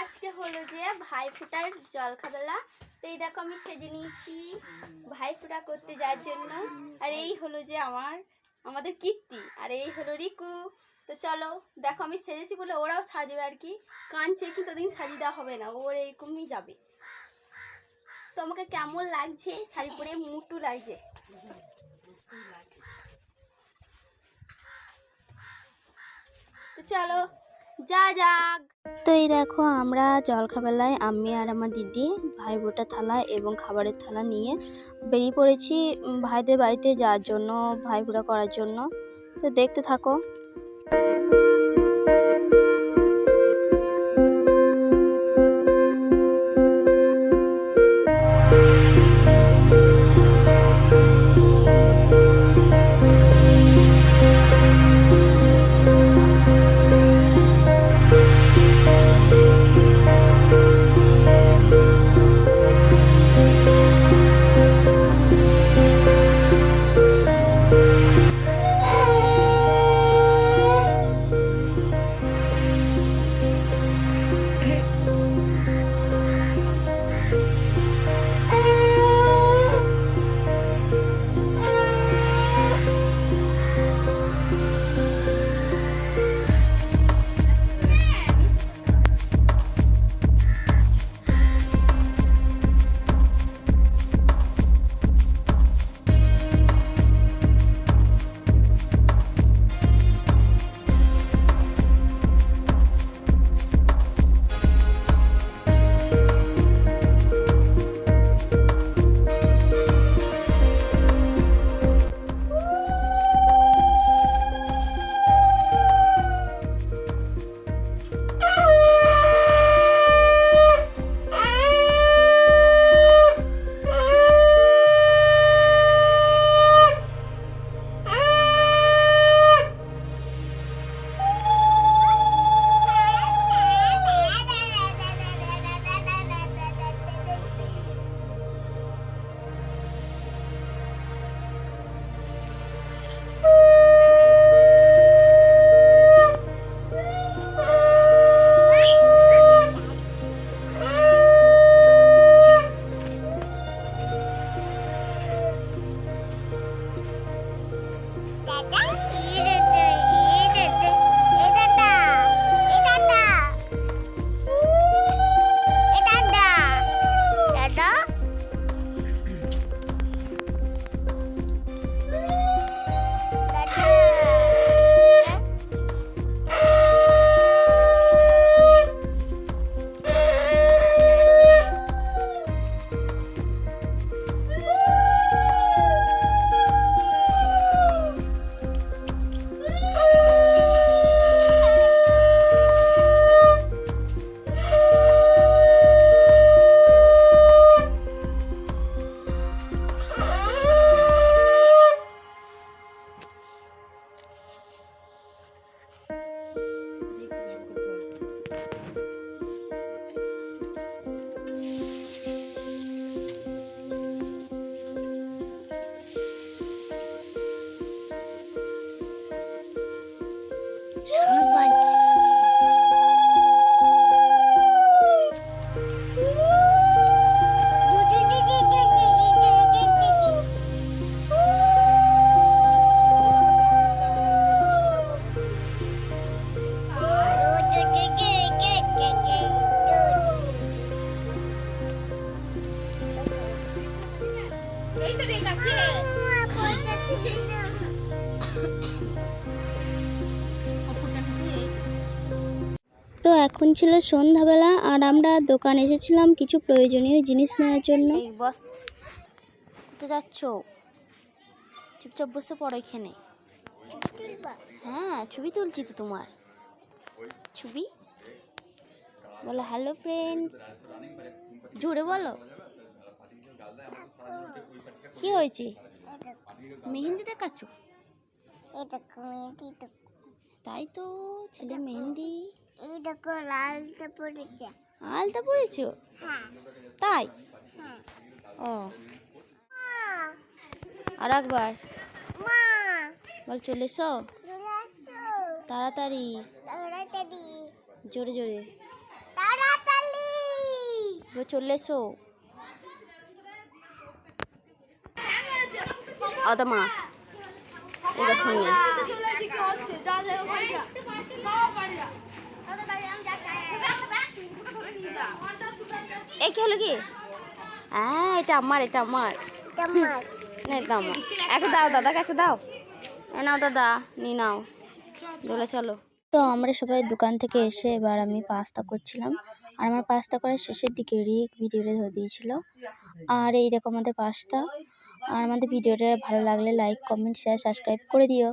আজকে হলো যে ভাই ফোটার জল খাবেলা তো এই দেখো আমি সেজে নিয়েছি ভাই ফোটা করতে যাওয়ার জন্য। আর এই হলো যে আমার, আমাদের কীর্তি। আর এই হলো রিকু। তো চলো, দেখো আমি সেজেছি বলে ওরাও সাজবে আর কি। কাঁদছে কি তোদিন সাজিয়ে দেওয়া হবে না ওর এরকমই যাবে। তো আমাকে কেমন লাগছে? শাড়ি পরে মুটু লাগছে। তো চলো যা যাক। তো এই দেখো, আমরা জলখাবেলায় আমি আর আমার দিদি ভাই বোটা থালা এবং খাবারের থালা নিয়ে বেরিয়ে পড়েছি ভাইদের বাড়িতে যাওয়ার জন্য ভাই করার জন্য। তো দেখতে থাকো। Dada. তো এখন ছিল সন্ধ্যাবেলা আর আমরা দোকান এসেছিলাম কিছু প্রয়োজনীয় জিনিস নেওয়ার জন্য। বস, কোথায় যাচ্ছ? চুপচাপ বসে পড়ো এখানে। হ্যাঁ ছবি তুলছি তো তোমার। ছবি? বলো হ্যালো ফ্রেন্ডস জোরে বলো। কি হয়েছে? মেহেন্দি দেখাচ্ছ মেহেন্দি তো। তাই তো ছেলে মেহেন্দি। এই দেখো লালটা পড়েছে। আলটা পড়েছো? হ্যাঁ। তাই? হ্যাঁ। ও। আর একবার। মা। বল চলে এসো। তাড়াতাড়ি। জোরে জোরে। চলে এসো। আদা মা এই দেখো নিয়ে এই কি হলো কি? হ্যাঁ এটা আমার এটা আমার। তোমার না এটা আমার একটা দাও দাদাকে একটা দাও। এ নাও দাদা নি নাও। দোলে চলো। তো আমরা সবাই দোকান থেকে এসে এবার আমি পাস্তা করছিলাম। আর আমার পাস্তা করার শেষের দিকে রিক ভিডিওটা ধরে দিয়েছিল। আর এই দেখো আমাদের পাস্তা। আর আমাদের ভিডিওটা ভালো লাগলে লাইক কমেন্ট শেয়ার সাবস্ক্রাইব করে দিও।